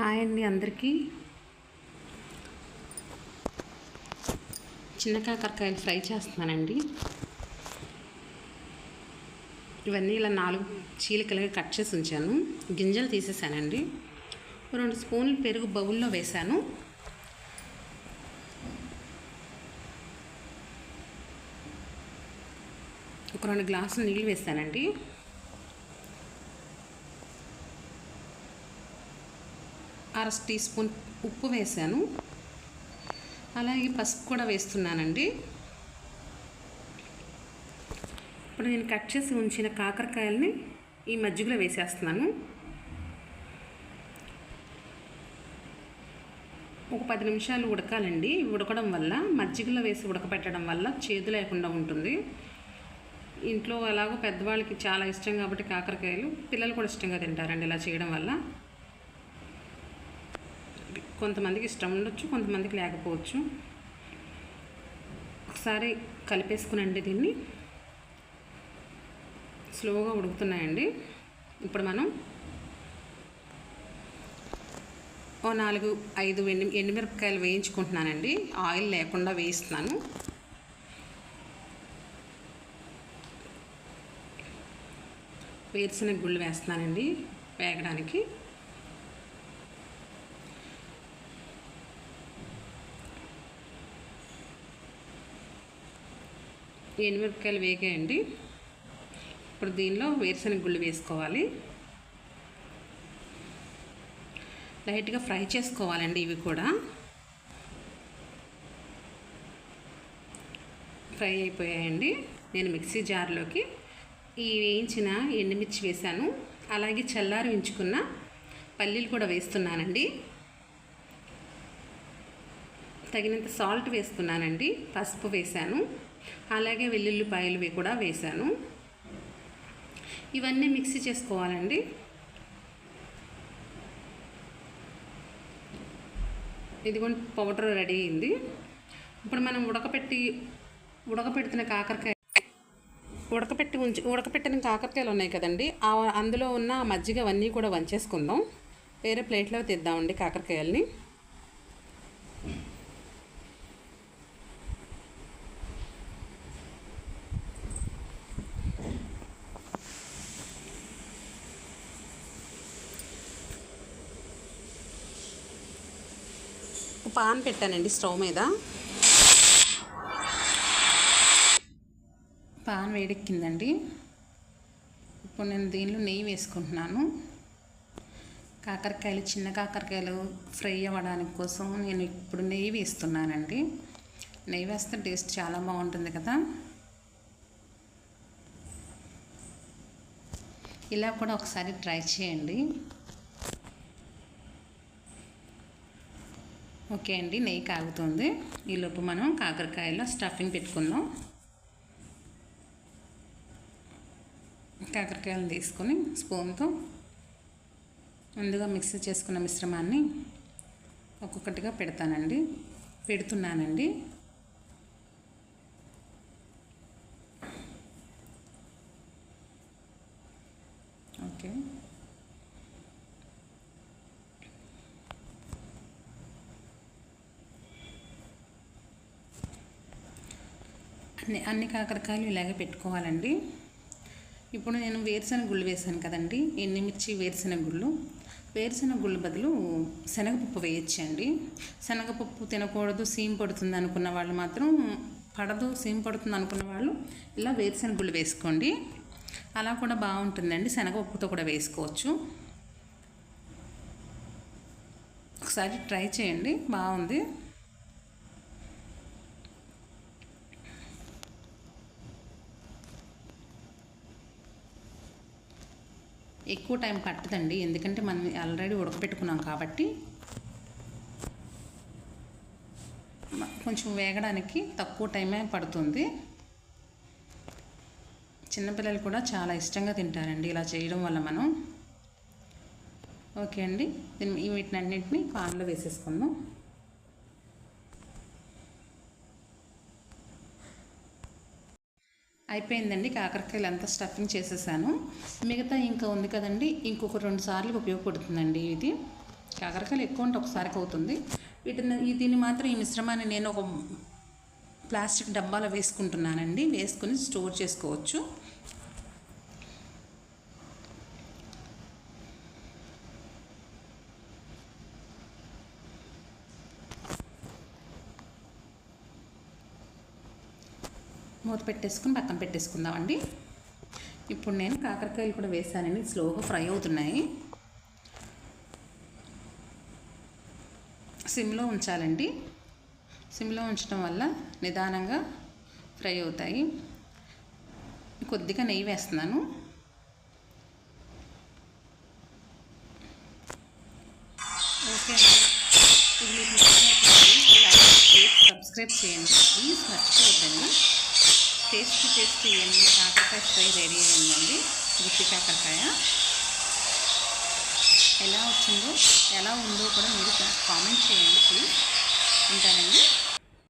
Hi అండి అందరికీ. చిన్న కాకరకాయలు ఫ్రై చేస్తున్నానండి. ఇవన్నీ ఇలా నాలుగు చీలికలుగా కట్ చేసి ఉంచాను. గింజలు తీసేసానండి. రెండు స్పూన్లు పెరుగు బౌల్లో వేశాను ఒక రెండు గ్లాసులు నీళ్ళు వేసానండి. అర టీ స్పూన్ ఉప్పు వేసాను అలాగే పసుపు కూడా వేస్తున్నానండి. ఇప్పుడు నేను కట్ చేసి ఉంచిన కాకరకాయలని ఈ మజ్జిగలో వేసేస్తున్నాను. ఒక పది నిమిషాలు ఉడకాలండి. ఉడకడం వల్ల మజ్జిగలో వేసి ఉడకబెట్టడం వల్ల చేదు లేకుండా ఉంటుంది. ఇంట్లో అలాగో పెద్దవాళ్ళకి చాలా ఇష్టం కాబట్టి కాకరకాయలు పిల్లలు కూడా ఇష్టంగా తింటారండి ఇలా చేయడం వల్ల. కొంతమందికి ఇష్టం ఉండొచ్చు కొంతమందికి లేకపోవచ్చు. ఒకసారి కలిపేసుకునండి దీన్ని. స్లోగా ఉడుకుతున్నాయండి. ఇప్పుడు మనం ఓ నాలుగు ఐదు ఎండి ఎండుమిరపకాయలు వేయించుకుంటున్నానండి. ఆయిల్ లేకుండా వేయిస్తున్నాను. వేరుశనగ గుళ్ళు వేస్తున్నానండి వేగడానికి. ఎండుమిరపకాయలు వేగాయండి. ఇప్పుడు దీనిలో వేరుశనగ గుళ్ళు వేసుకోవాలి. లైట్గా ఫ్రై చేసుకోవాలండి ఇవి కూడా. ఫ్రై అయిపోయాయండి. నేను మిక్సీ జార్లోకి ఈ వేయించిన ఎండుమిర్చి వేశాను. అలాగే చల్లారి ఉంచుకున్న పల్లీలు కూడా వేస్తున్నానండి. తగినంత సాల్ట్ వేస్తున్నానండి. పసుపు వేశాను. అలాగే వెల్లుల్లిపాయలు కూడా వేశాను. ఇవన్నీ మిక్సీ చేసుకోవాలండి. ఇదిగోండి పౌడర్ రెడీ అయింది. ఇప్పుడు మనం ఉడకపెట్టి ఉడకపెడుతున్న కాకరకాయ ఉడకపెట్టి ఉంచి ఉడకపెట్టిన కాకరకాయలు ఉన్నాయి కదండి. అందులో ఉన్న మజ్జిగ అవన్నీ కూడా వంచేసుకుందాం. వేరే ప్లేట్లో తెద్దామండి కాకరకాయలని. పాన్ పెట్టానండి స్టవ్ మీద. పాన్ వేడెక్కిందండి. ఇప్పుడు నేను దీనిలో నెయ్యి వేసుకుంటున్నాను. కాకరకాయలు చిన్న కాకరకాయలు ఫ్రై అవ్వడానికి కోసం నేను ఇప్పుడు నెయ్యి వేస్తున్నానండి. నెయ్యి వేస్తే టేస్ట్ చాలా బాగుంటుంది కదా. ఇలా కూడా ఒకసారి ట్రై చేయండి. ఓకే అండి నెయ్యి కాగుతుంది. ఈలోపు మనం కాకరకాయలో స్టఫింగ్ పెట్టుకుందాం. కాకరకాయలు తీసుకొని స్పూన్తో ముందుగా మిక్స్ చేసుకున్న మిశ్రమాన్ని ఒక్కొక్కటిగా పెడతానండి. పెడుతున్నానండి. ఓకే. అన్ని అన్ని కాకరకాయలు ఇలాగే పెట్టుకోవాలండి. ఇప్పుడు నేను వేరుశెనగ గుళ్ళు వేసాను కదండి. ఎండుమిర్చి వేరుశెనగ గుళ్ళు వేరుశెనగ గుళ్ళు బదులు శనగపప్పు వేయచ్చండి. శనగపప్పు తినకూడదు సీమ్ పడుతుంది అనుకున్న వాళ్ళు మాత్రం పడదు సీమ్ పడుతుంది అనుకున్న వాళ్ళు ఇలా వేరుశెనగ గుళ్ళు వేసుకోండి. అలా కూడా బాగుంటుందండి. శనగపప్పుతో కూడా వేసుకోవచ్చు. ఒకసారి ట్రై చేయండి. బాగుంది. ఎక్కువ టైం పట్టదండి. ఎందుకంటే మనం ఆల్రెడీ ఉడకపెట్టుకున్నాం కాబట్టి కొంచెం వేగడానికి తక్కువ టైమే పడుతుంది. చిన్నపిల్లలు కూడా చాలా ఇష్టంగా తింటారండి ఇలా చేయడం వల్ల మనం. ఓకే అండి. దీన్ని వీటిని పాన్లో వేసేసుకుందాం. అయిపోయిందండి కాకరకాయలు అంతా స్టఫింగ్ చేసేసాను. మిగతా ఇంకా ఉంది కదండి ఇంకొక రెండు సార్లు ఉపయోగపడుతుందండి ఇది. కాకరకాయలు ఎక్కువ ఉంటే ఒకసారికి అవుతుంది. వీటిని దీన్ని మాత్రం ఈ మిశ్రమాన్ని నేను ఒక ప్లాస్టిక్ డబ్బాలో వేసుకుంటున్నానండి. వేసుకుని స్టోర్ చేసుకోవచ్చు. మూత పెట్టేసుకుని పక్కన పెట్టేసుకుందామండి. ఇప్పుడు నేను కాకరకాయలు కూడా వేసానండి. స్లోగా ఫ్రై అవుతున్నాయి. సిమ్లో ఉంచాలండి. సిమ్లో ఉంచడం వల్ల నిదానంగా ఫ్రై అవుతాయి. కొద్దిగా నెయ్యి వేస్తున్నాను. ఓకే అండి. ఇది మీకు సబ్స్క్రైబ్ చేయండి. ప్లీజ్ మర్చిపోవద్దండి. టేస్ట్ టేస్ట్ ఇవన్నీ కాకరకాయ ఫ్రై రెడీ అయిందండి. గుత్తి కాకరకాయ. ఎలా వచ్చిందో ఎలా ఉందో కూడా మీరు కామెంట్ చేయండి ప్లీజ్. ఉంటానండి.